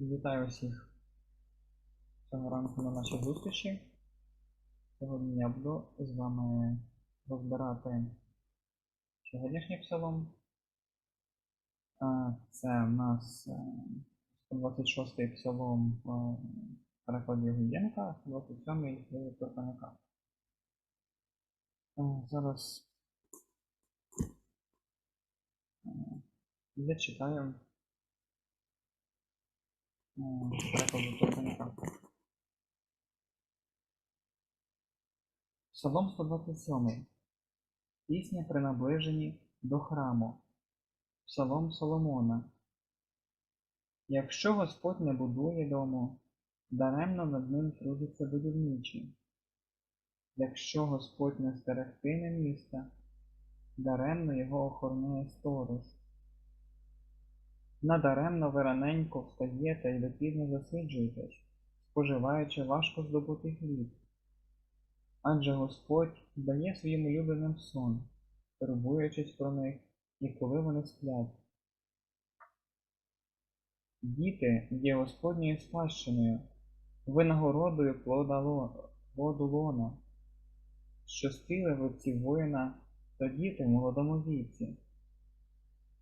Вітаю всіх цього ранку на нашій зустрічі. Сьогодні я буду з вами розбирати сьогоднішній псалом. Це у нас е, 126-й псалом в перекладі Гуєнка, 127-й в Турканяка. Зараз е, зачитаю е. Псалом 127. Пісня при наближенні до храму. Псалом Соломона. Якщо Господь не будує дому, даремно над ним трудиться будівничі. Якщо Господь не стерегтиме міста, даремно його охороняє сторож. Надаремно ви раненько встаєте і допізно засиджуєтесь, споживаючи важко здобутий хліб. Адже Господь дає своїм улюбленим сон, турбуючись про них, і коли вони сплять. Діти є Господньою спадщиною, винагородою плоду лона, що спіли в отці воїна та діти молодому віці.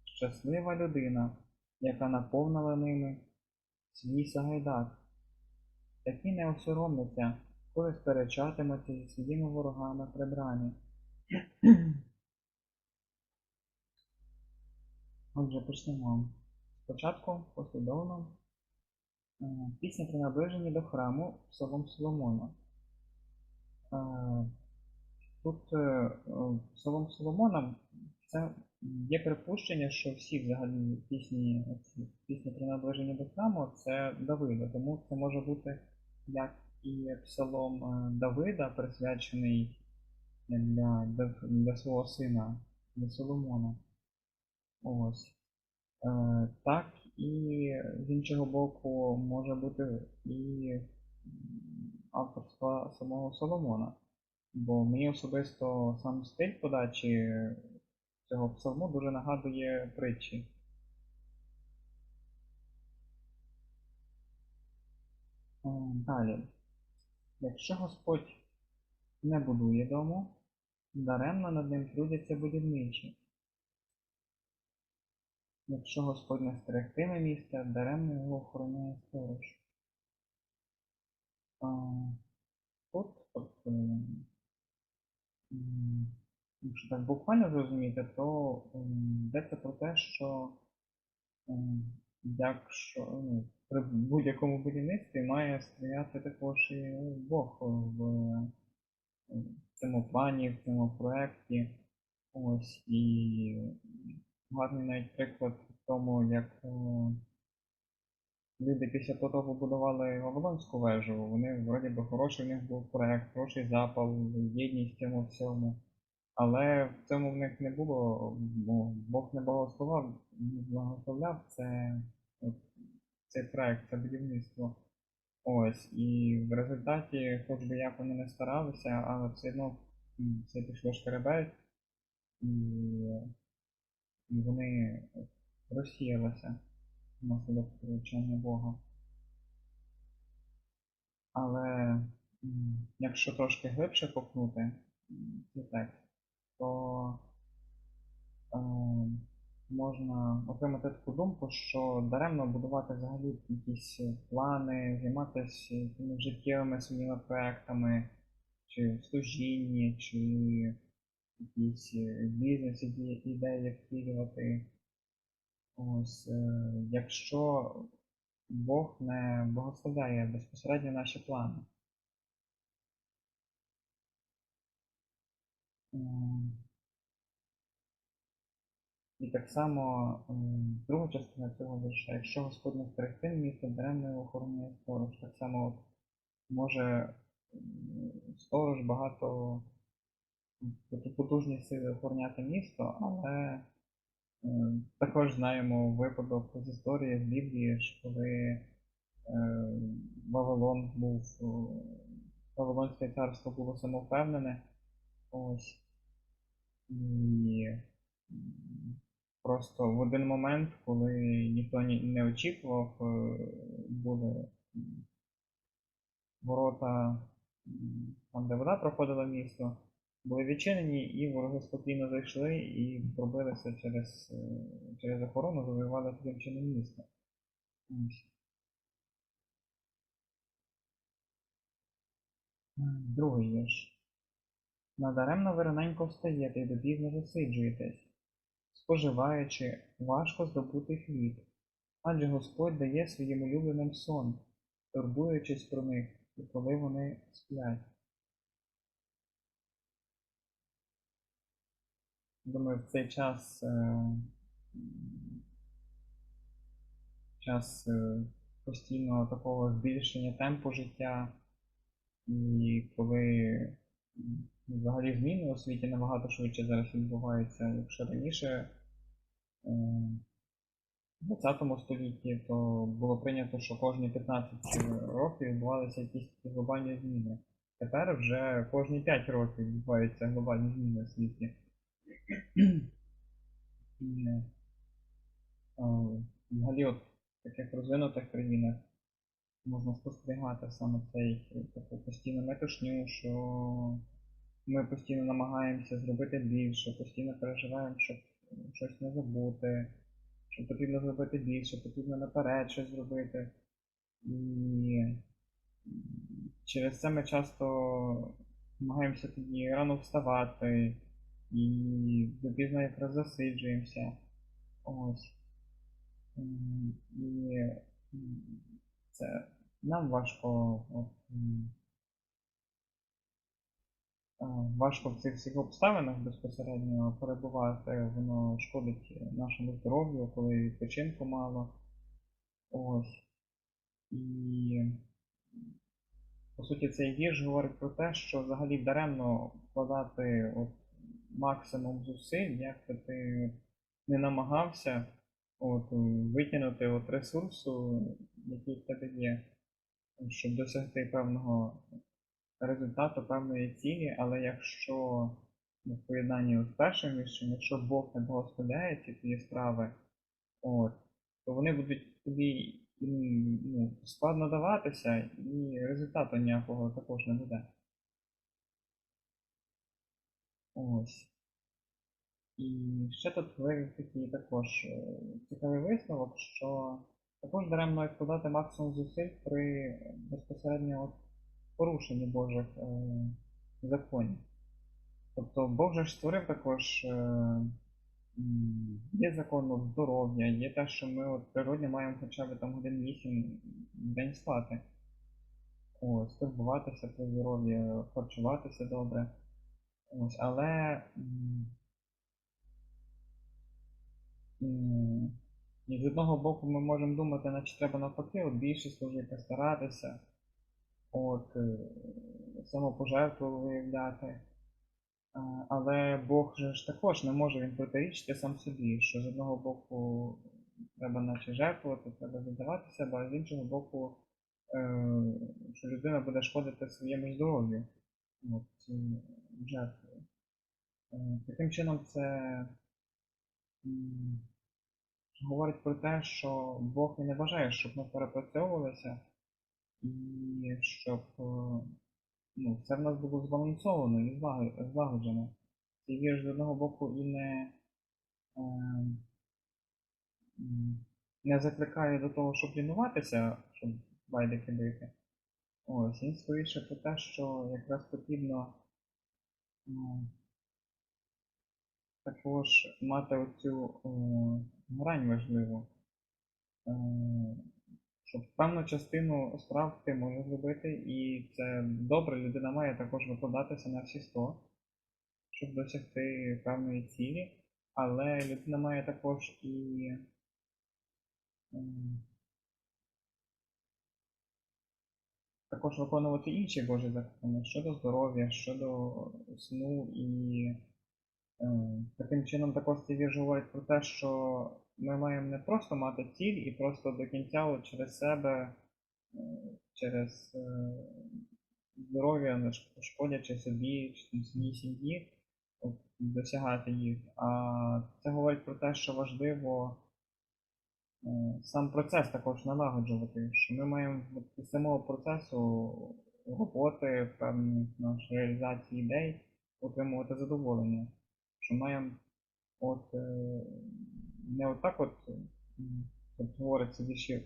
Щаслива людина, яка наповнила ними свій сагайдак. Такі не осоромляться, коли сперечатимуться зі своїми ворогами при брамі. Отже, почнемо. Спочатку послідовно е, пісня при наближенні до храму Псалом Соломона. Е, Тут е, Псалом Соломона це є припущення, що всі взагалі пісні, оці пісні при наближенні до храму це Давида, тому це може бути як і псалом е, Давида, присвячений для, для свого сина, для Соломона. Ось. Е, так і з іншого боку може бути і авторства самого Соломона. Бо мені особисто сам стиль подачі цього псалму дуже нагадує притчі. Е, Далі. Якщо Господь не будує дому, даремно над ним трудяться будівничі. Якщо Господь не стерегтиме місця, даремно його охороняє сторож. Тут, е, якщо так буквально зрозуміти, то йдеться про те, що якщо ну, при будь-якому будівництві має стояти також і Бог в е, цьому плані, в цьому проєкті. Ось і гарний навіть приклад в тому, як е, люди після потопу будували Вавилонську вежу. Вони вроді би хороший в них був проект, хороший запал, єдність в цьому всьому. Але в цьому в них не було, бо Бог не благословав, не благословляв це, цей проект, це будівництво. Ось, і в результаті, хоч би як вони не старалися, але все одно це пішло шкереберть, і, вони розсіялися внаслідок втручання Бога. Але якщо трошки глибше копнути цей текст, то е, можна отримати таку думку, що даремно будувати взагалі якісь плани, займатися якимись життєвими своїми проектами, чи в служінні, чи якісь бізнес іде- ідеї втілювати. Ось, е, якщо Бог не благословляє безпосередньо наші плани. І так само друга частина цього вірша, якщо Господь не стерегти місто, даремно його охороняє сторож. Так само от може сторож багато потужні сили охороняти місто, але е, також знаємо випадок з історії з Біблії, що коли е, Вавилон був, Вавилонське царство було самовпевнене, ось, і Просто в один момент, коли ніхто ні- не очікував, е, були ворота, там, де вода проходила місто, були відчинені, і вороги спокійно зайшли і пробилися через, е, через охорону, завоювали таким чином місто. Другий вірш. Надаремно ви раненько встаєте і допізно засиджуєтесь, споживаючи важко здобутий хліб, адже Господь дає своїм улюбленим сон, турбуючись про них, і коли вони сплять. Думаю, в цей час, е, час е, постійного такого збільшення темпу життя, і коли взагалі зміни у світі набагато швидше зараз відбуваються, якщо раніше е, в 20 столітті то було прийнято, що кожні 15 років відбувалися якісь глобальні зміни. Тепер вже кожні 5 років відбуваються глобальні зміни у світі. І е, взагалі от в таких розвинутих країнах можна спостерігати саме цей таку постійну метушню, що ми постійно намагаємося зробити більше, постійно переживаємо, щоб щось не забути, що потрібно зробити більше, потрібно наперед щось зробити. І через це ми часто намагаємося тоді рано вставати і допізно якраз засиджуємося. Ось. І це нам важко от, важко в цих всіх обставинах безпосередньо перебувати, воно шкодить нашому здоров'ю, коли відпочинку мало. Ось. І по суті цей вірш говорить про те, що взагалі даремно вкладати от максимум зусиль, як би ти не намагався от, витягнути от ресурсу, який в тебе є, щоб досягти певного результату, певної цілі, але якщо ну, в поєднанні з першим віршем, якщо Бог не благословляє ці твої справи, от, то вони будуть тобі ну, складно даватися, і результату ніякого також не буде. Ось. І ще тут ви такий також е, цікавий висновок, що також даремно вкладати максимум зусиль при безпосередньо от порушенні Божих е, законів. Тобто Бог же ж створив також, е, є закону здоров'я, є те, що ми от природні маємо хоча б там годин 8 день спати. Ось, турбуватися про здоров'я, харчуватися добре. Ось, але з одного боку ми можемо думати, наче треба навпаки, от більше служити, старатися, от, е, самопожертву виявляти. Але Бог же ж також не може він протирічити сам собі, що з одного боку треба наче жертвувати, треба віддавати а з іншого боку, е, що людина буде шкодити своєму здоров'ю цією жертвою. Е, Таким чином це говорить про те, що Бог і не бажає, щоб ми перепрацьовувалися і щоб е, ну, це в нас було збалансовано і злаго- злагоджено. Цей вірш з одного боку і не, е, не закликає до того, щоб лінуватися, щоб байдики бити. Ось, він скоріше про те, що якраз потрібно ну, також мати оцю е, грань важливу. Е, щоб певну частину справ ти можеш зробити, і це добре, людина має також викладатися на всі 100, щоб досягти певної цілі, але людина має також і ем, також виконувати інші Божі закони щодо здоров'я, щодо сну і е, таким чином також цей вірш говорить про те, що ми маємо не просто мати ціль і просто до кінця от через себе, е, через е, здоров'я, не шкодячи собі чи своїй сім'ї, досягати їх. А це говорить про те, що важливо е, сам процес також налагоджувати, що ми маємо із самого процесу роботи, певних наш реалізації ідей отримувати задоволення. Що маємо от не отак от, говориться вірші,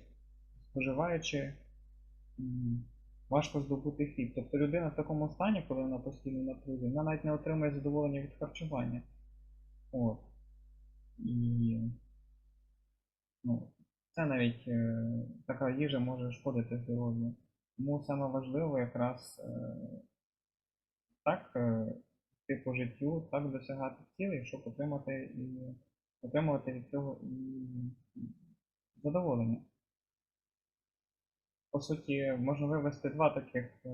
споживаючи, важко здобути хліб. Тобто людина в такому стані, коли вона постійно на трузі, вона навіть не отримує задоволення від харчування. От. І ну, це навіть е, така їжа може шкодити здоров'ю. Тому саме важливо якраз е, так е, йти по життю, так досягати цілей, щоб отримати і отримувати від цього задоволення. По суті, можна вивести два таких е,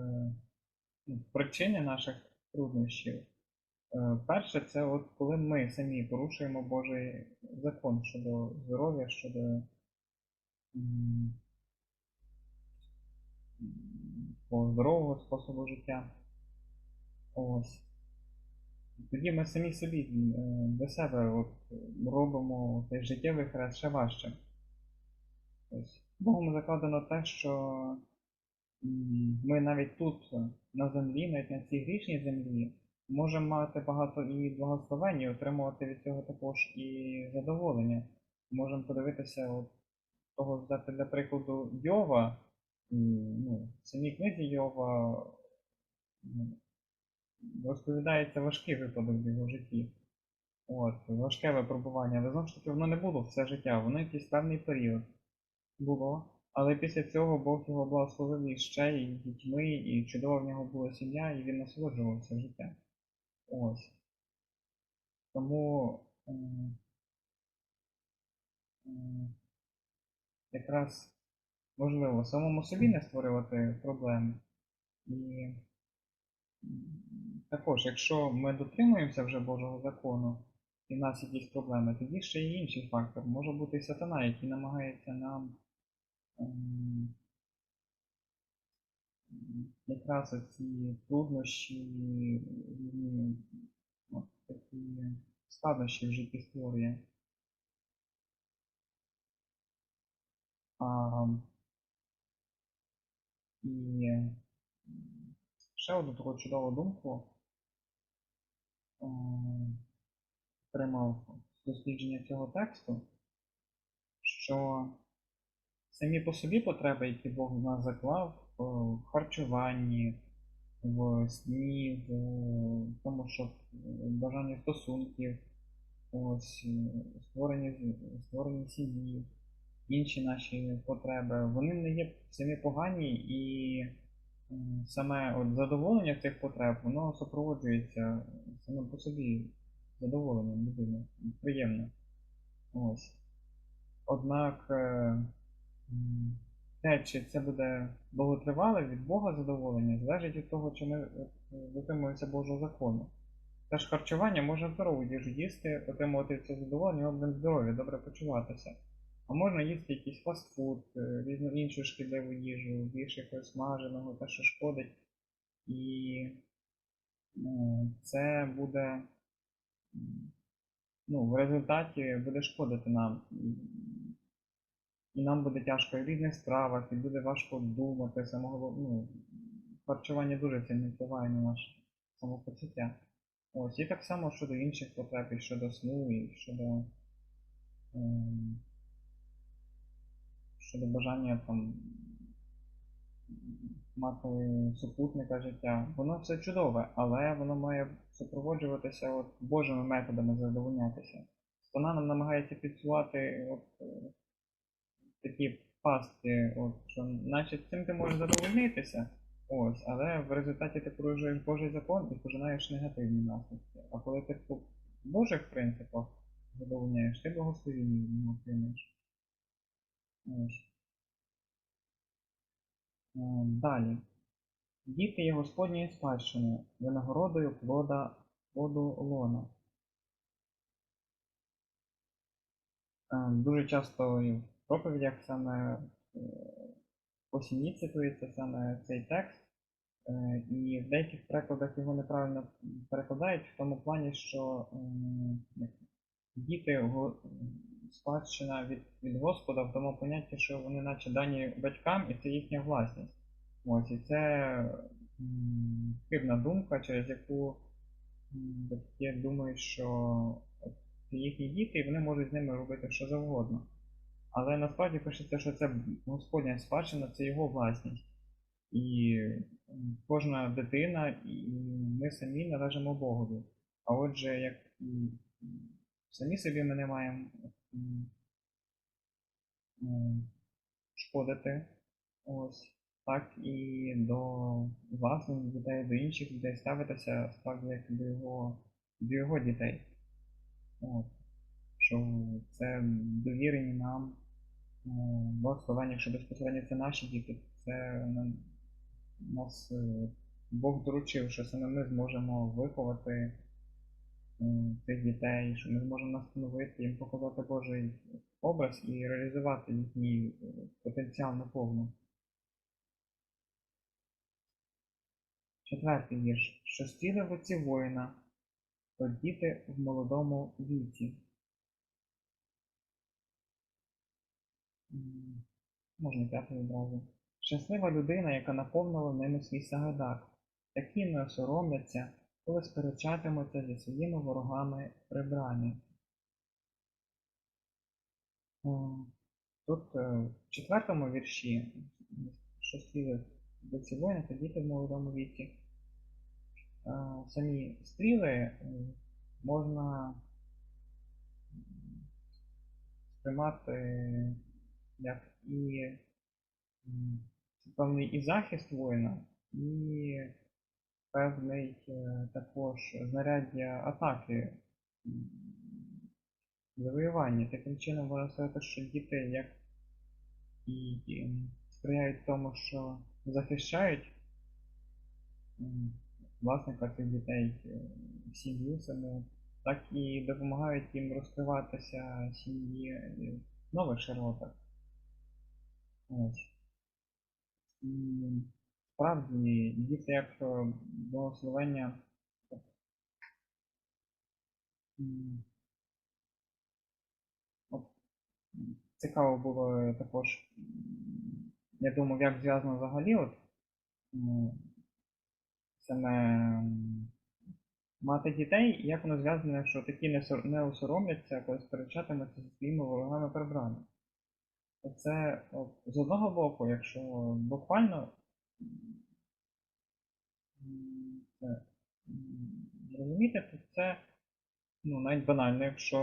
ну, причини наших труднощів. Е, Перше, це от коли ми самі порушуємо Божий закон щодо здоров'я, щодо здорового способу життя. Ось. Тоді ми самі собі е, для себе от, робимо цей життєвий хрест ще важче. Богом закладено те, що ми навіть тут, на землі, навіть на цій грішній землі, можемо мати багато і благословень, і отримувати від цього також і задоволення. Можемо подивитися, от, того взяти для прикладу Йова, ну, самій книзі Йова розповідається важкий випадок в його житті. От, важке випробування, але знову ж таки воно не було все життя, воно якийсь певний період було. Але після цього Бог його благословив і ще і дітьми, і чудова в нього була сім'я, і він насолоджувався життям. Ось. Тому якраз важливо самому собі не створювати проблеми. І також, якщо ми дотримуємося вже Божого закону, і в нас якісь проблеми, тоді ще є інший фактор. Може бути сатана, який намагається нам ем, якраз ці труднощі, різні такі складнощі в житті створює. А, і ще одну таку чудову думку отримав з дослідження цього тексту, що самі по собі потреби, які Бог в нас заклав в харчуванні, в сні, в тому, щоб е, бажання стосунків, ось, е, створення, створення сім'ї, інші наші потреби, вони не є самі погані і саме от задоволення цих потреб, воно супроводжується саме по собі задоволенням людини. Приємно. Ось. Однак е, те, чи це буде довготривале від Бога задоволення, залежить від того, чи ми е, дотримуємося Божого закону. Теж харчування можна здорову їжу їсти, отримувати цього задоволення, будемо здорові, добре почуватися. А можна їсти якийсь фастфуд, е, різну іншу шкідливу їжу, більше якогось смаженого, те, що шкодить. І е, це буде ну, в результаті буде шкодити нам. І- нам буде тяжко і в різних справах, і буде важко думати, самого, ну, харчування дуже сильно впливає на наше самопочуття. Ось, і так само щодо інших потреб, і щодо сну, і щодо, ем, щодо бажання там мати супутника життя. Воно все чудове, але воно має супроводжуватися от Божими методами задовольнятися. Вона нам намагається підсувати от, е, такі пастки, от, що наче цим ти можеш задовольнитися, ось, але в результаті ти порушуєш Божий закон і пожинаєш негативні наслідки. А коли ти по Божих принципах задовольняєш, ти благословіння отримаєш. Е, Далі. Діти є Господньої спадщини, винагородою плода плоду лона. Е, Дуже часто і в проповідях саме е, по сім'ї цитується саме цей текст. І в деяких перекладах його неправильно перекладають в тому плані, що діти спадщина від, від Господа в тому понятті, що вони наче дані батькам і це їхня власність. Ось, і це хибна думка, через яку батьки думають, що це їхні діти, і вони можуть з ними робити що завгодно. Але насправді пишеться, що це Господня спадщина, це його власність. І кожна дитина, і ми самі належимо Богові. А отже, як і самі собі ми не маємо шкодити, ось, так і до власних дітей, до інших дітей ставитися справді як до його, до його дітей. От. Що це довірені нам е, благословення, якщо безпосередньо це наші діти, це нам нас е, Бог доручив, що саме ми зможемо виховати цих дітей, що ми зможемо настановити їм показати Божий образ і реалізувати їхній е, потенціал наповну. Четвертий вірш. Що стіли в оці воїна, то діти в молодому віці. Можна п'ятий одразу. Щаслива людина, яка наповнила ними свій сагайдак. Такі не осоромляться, коли сперечатимуться зі своїми ворогами при брамі. Тут е, в четвертому вірші, що сліди до ці воїни, то діти в молодому віці. Е, Самі стріли е, можна сприймати як і певний і захист воїна, і певний е, також знаряддя атаки завоювання. Таким чином можна сказати, що діти як і сприяють тому, що захищають власника цих дітей, е, сім'ю саму, так і допомагають їм розкриватися сім'ї е, в нових широтах. Ось. Справді діти як благословення цікаво було також, я думав, як зв'язано взагалі от, саме мати дітей, як воно зв'язане, що такі не, сор- не осоромляться, коли сперечатимуться зі своїми ворогами прибрани. Це от, з одного боку, якщо буквально м, це, ну, навіть банально, якщо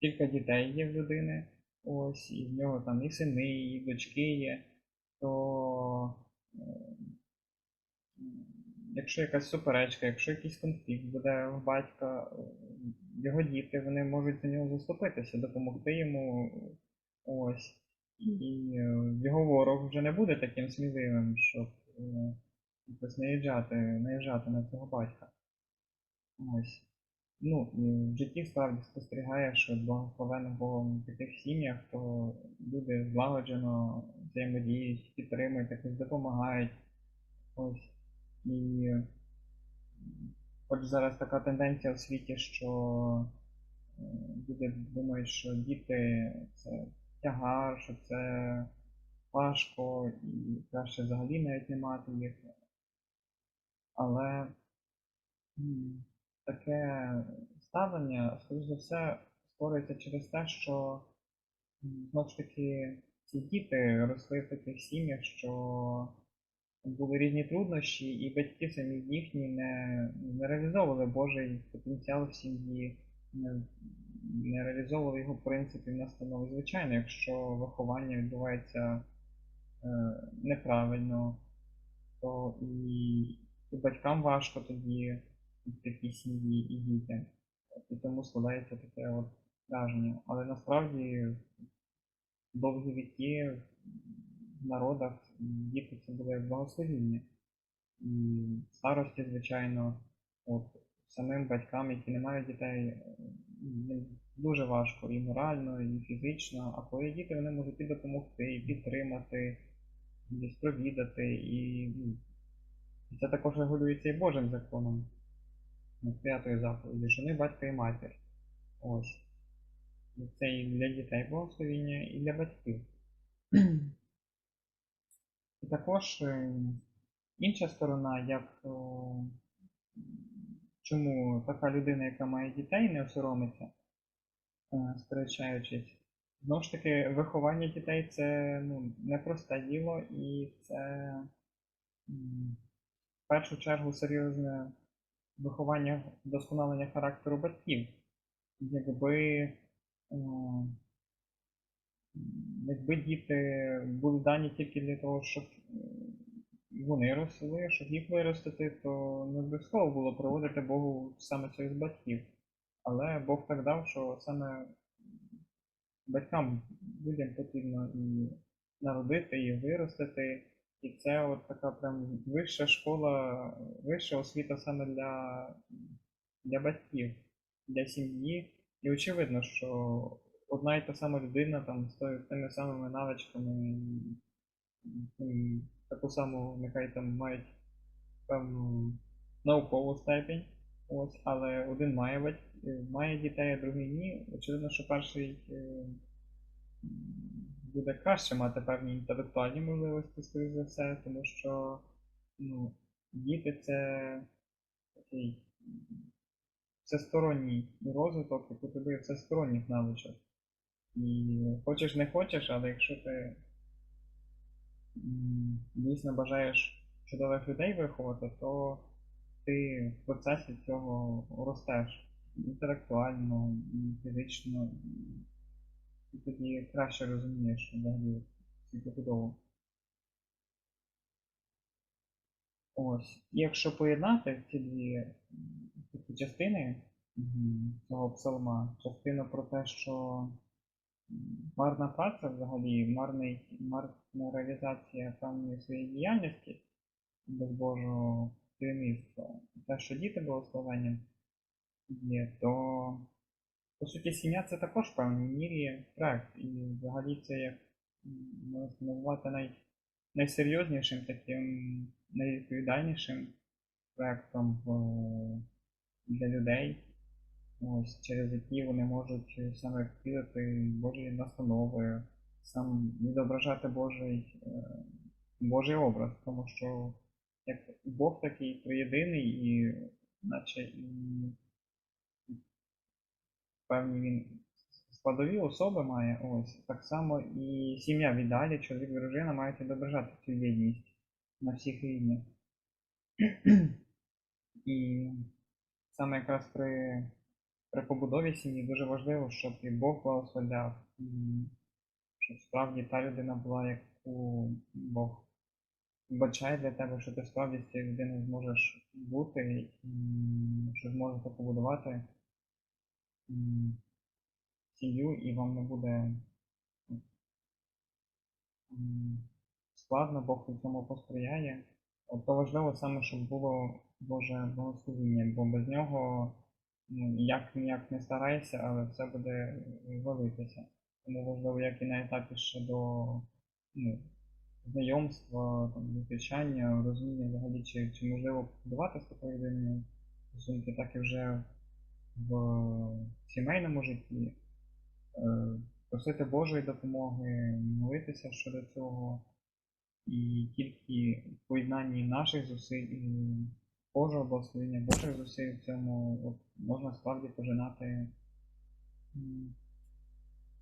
кілька дітей є в людини, ось, і в нього там і сини, і дочки є, то якщо якась суперечка, якщо якийсь конфлікт буде в батька, його діти, вони можуть за нього заступитися, допомогти йому. Ось. І е, його ворог вже не буде таким сміливим, щоб е, якось наїжджати, наїжджати на цього батька. Ось. Ну, і в житті справді спостерігаєш, що в благословених Богом в таких сім'ях, то люди злагоджено взаємодіють, підтримують, якось допомагають. Ось. І хоч зараз така тенденція у світі, що е, люди думають, що діти це тягар, що це важко і краще взагалі навіть не мати їх. Але таке ставлення, скоріш за все, створюється через те, що знову ж таки ці діти росли в таких сім'ях, що були різні труднощі, і батьки самі їхні не, не реалізовували Божий потенціал в сім'ї, не, реалізовували його принципів настанови. Звичайно, якщо виховання відбувається е, неправильно, то і, і батькам важко тоді в такій сім'ї і дітям. І тому складається таке от враження. Але насправді довгі віки в народах діти це було як благословіння. І старості, звичайно, от самим батькам, які не мають дітей, дуже важко і морально, і фізично, а коли діти, вони можуть і допомогти, і підтримати, і ну, і це також регулюється і Божим законом. Ну, П'ятої заповіді, жони, батька і матір. Ось. Це і для дітей благословіння, і для батьків. І також е, інша сторона, як чому така людина, яка має дітей, не осоромиться, е, сперечаючись. Знову ж таки, виховання дітей це ну, непросте діло, і це в першу чергу серйозне виховання вдосконалення характеру батьків. Якби, е, якби діти були дані тільки для того, щоб вони росли, щоб їх виростити, то не обов'язково було проводити Богу саме через батьків. Але Бог так дав, що саме батькам людям потрібно і народити, і виростити. І це от така прям вища школа, вища освіта саме для, для батьків, для сім'ї. І очевидно, що одна і та сама людина там з тими самими навичками, таку саму, нехай там мають певну наукову степінь. Ось, але один має е, має дітей, а другий ні. Очевидно, що перший е, буде краще мати певні інтелектуальні можливості, скоріш за все, тому що ну, діти це такий всесторонній розвиток, який потребує всесторонніх навичок. І хочеш не хочеш, але якщо ти дійсно бажаєш чудових людей виховати, то ти в процесі цього ростеш інтелектуально, фізично, і тоді краще розумієш взагалі світопудову. Ось. І якщо поєднати ці дві такі частини цього псалма, частину про те, що марна праця взагалі, марний, марна реалізація певної своєї діяльності без Божого керівництва, те, що діти благословення є, то по суті сім'я це також в певній мірі проект. І взагалі це як можна назвати най, найсерйознішим таким, найвідповідальнішим проектом для людей, ось, через які вони можуть саме втілити Божі настанови, сам відображати Божий, е, Божий образ, тому що як Бог такий триєдиний і наче і певні він складові особи має, ось так само і сім'я в ідеалі, чоловік і дружина мають відображати цю єдність на всіх рівнях. І саме якраз при, при побудові сім'ї дуже важливо, щоб і Бог благословляв, і щоб справді та людина була, яку Бог вбачає для тебе, що ти справді з цією людиною зможеш бути, і що зможете побудувати сім'ю, і вам не буде складно, Бог у цьому посприяє. От То важливо саме, щоб було Боже благословіння, бо без нього як ніяк не старайся, але все буде валитися. Тому важливо, як і на етапі ще до ну, знайомства, там, розуміння взагалі, чи, чи можливо будувати з стосунки, так і вже в сімейному житті, е, просити Божої допомоги, молитися щодо цього, і тільки в поєднанні наших зусиль і Божого благословення, Божих зусиль в цьому от, можна справді пожинати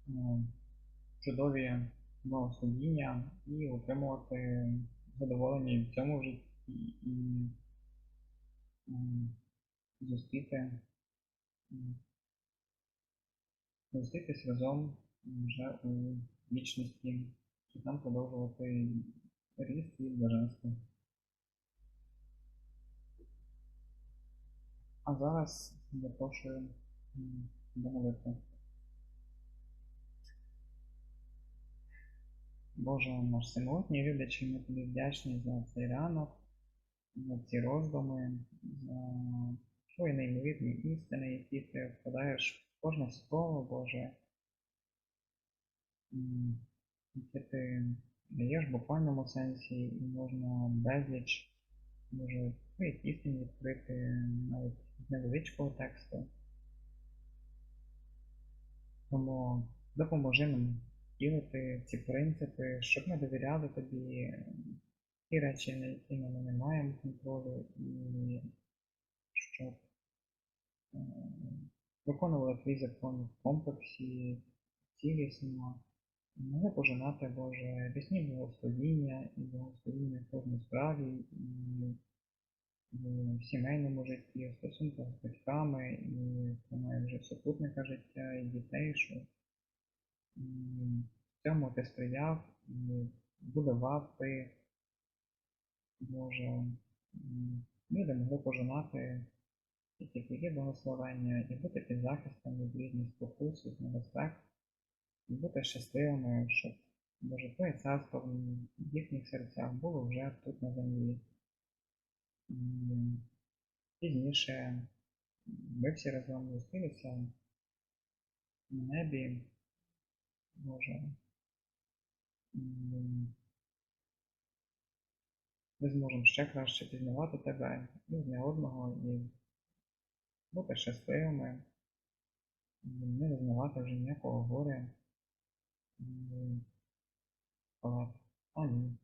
ну, чудові благословіння і отримувати задоволення і в цьому житті, і м, зустріти м, зустрітись разом вже у вічності, щоб нам продовжувати ріст і блаженство. А зараз запрошую до молитви. Боже наш всемогутній, люблячий, ми тобі вдячні за цей ранок, за ці роздуми, за твої неймовірні істини, які ти вкладаєш в кожне слово, Боже, яке ти даєш в буквальному сенсі, і можна безліч, може, ну, і пісні відкрити навіть невеличкого тексту. Тому допоможи нам втілити ці принципи, щоб ми довіряли тобі ті речі, на які ми не маємо контролю, і щоб е, виконували твій закон в комплексі, цілісно, могли пожинати Боже рясні благословіння і благословіння в кожній справі, і в сімейному житті, в стосунках з батьками, і саме вже супутника життя, і дітей, що в цьому ти сприяв і будував ти, Боже, люди могли пожинати тільки твої благословення і бути під захистом від різних спокус, від небезпек, і бути щасливими, щоб Боже Твоє царство в їхніх серцях було вже тут на землі. І пізніше ми всі разом зустрілися на небі, Боже. Ми зможемо ще краще пізнавати тебе і одне одного і бути щасливими, і не визнавати вже ніякого горя. І, але, Амінь.